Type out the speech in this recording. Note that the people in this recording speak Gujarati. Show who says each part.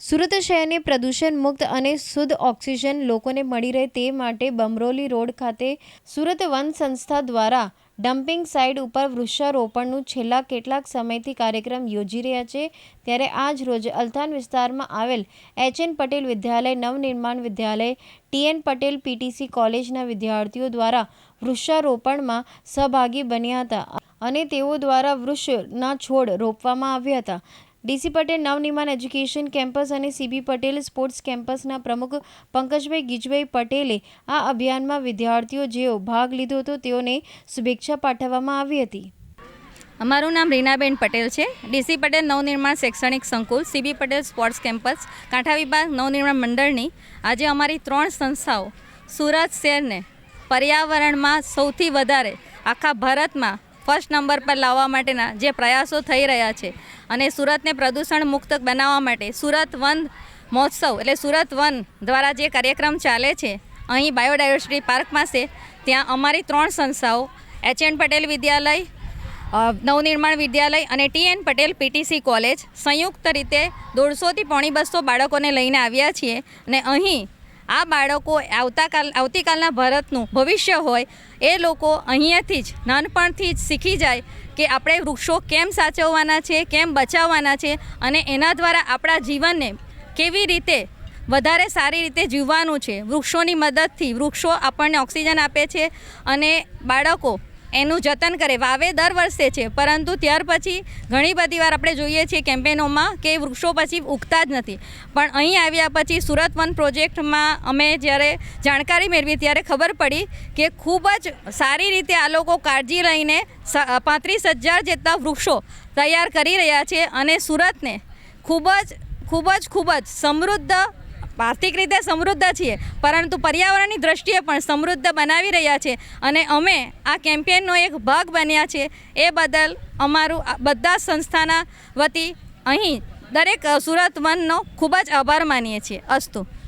Speaker 1: સુરત શહેરને પ્રદૂષણ મુક્ત અને શુદ્ધ ઓક્સિજન લોકોને મળી રહે તે માટે બમરોલી રોડ ખાતે સુરત વન સંસ્થા દ્વારા ડમ્પિંગ સાઇટ ઉપર વૃક્ષારોપણનું છેલ્લા કેટલાક સમયથી કાર્યક્રમ યોજી રહ્યા છે. ત્યારે આજ રોજ અલથાણ વિસ્તારમાં આવેલ એચ એન પટેલ વિદ્યાલય, નવનિર્માણ વિદ્યાલય ટીએન પટેલ પીટીસી કોલેજના વિદ્યાર્થીઓ દ્વારા વૃક્ષારોપણમાં સહભાગી બન્યા હતા અને તેઓ દ્વારા વૃક્ષના છોડ રોપવામાં આવ્યા હતા. DC Patel Navnirman education campus અને સીબી પટેલ સ્પોર્ટ્સ કેમ્પસના પ્રમુખ પંકજભાઈ ગીજભાઈ પટેલે આ અભિયાનમાં વિદ્યાર્થીઓ જેઓ ભાગ લીધો હતો તેઓને શુભેચ્છા પાઠવવામાં આવી હતી.
Speaker 2: અમારું નામ રીનાબેન પટેલ છે. ડીસી પટેલ નવનિર્માણ શૈક્ષણિક સંકુલ, સીબી પટેલ સ્પોર્ટ્સ કેમ્પસ કાંઠા વિભાગ નવનિર્માણ મંડળની આજે અમારી ત્રણ સંસ્થાઓ સુરત શહેરને પર્યાવરણમાં સૌથી વધારે આખા ભારતમાં ફર્સ્ટ નંબર પર લાવવા માટેના જે પ્રયાસો થઈ રહ્યા છે અને સુરતને પ્રદૂષણ મુક્ત બનાવવા માટે સુરત વન મહોત્સવ એટલે સુરત વન દ્વારા જે કાર્યક્રમ ચાલે છે, અહીં બાયોડાયવર્સિટી પાર્ક પાસે, ત્યાં અમારી ત્રણ સંસ્થાઓ, એચ એન પટેલ વિદ્યાલય નવનિર્માણ વિદ્યાલય અને T N Patel PTC college સંયુક્ત રીતે દોઢસોથી પોણી બસો બાળકોને લઈને આવ્યા છીએ અને અહીં આ બાળકો આવતાકાલ આવતીકાલના ભારતનું ભવિષ્ય હોય, એ લોકો અહીંયાથી જ, નાનપણથી જ શીખી જાય કે આપણે વૃક્ષો કેમ સાચવવાના છે, કેમ બચાવવાના છે અને એના દ્વારા આપણા જીવનને કેવી રીતે વધારે સારી રીતે જીવવાનું છે. વૃક્ષોની મદદથી વૃક્ષો આપણને ઓક્સિજન આપે છે અને બાળકો એનું જતન કરે. વાવે દર વર્ષે છે. પરંતુ ત્યાર પછી ઘણી બધી વાર આપણે જોઈએ છીએ કેમ્પેનોમાં કે વૃક્ષો પછી ઉગતા જ નથી. પણ અહીં આવ્યા પછી સુરત વન પ્રોજેક્ટમાં અમે જ્યારે જાણકારી મેળવી ત્યારે ખબર પડી કે ખૂબ જ સારી રીતે આ લોકો કાળજી લઈને પાંત્રીસ હજાર જેટલા વૃક્ષો તૈયાર કરી રહ્યા છે અને સુરતને ખૂબ જ ખૂબ જ ખૂબ જ સમૃદ્ધ આર્થિક રીતે સમૃદ્ધ છીએ, પરંતુ પર્યાવરણની દ્રષ્ટિએ પણ સમૃદ્ધ બનાવી રહ્યા છે. અને અમે આ કેમ્પેનનો એક ભાગ બન્યા છે. એ બદલ અમારું બધા સંસ્થાના વતી અહીં દરેક સુરત વનનો ખૂબ જ આભાર માનીએ છીએ. અસ્તુ.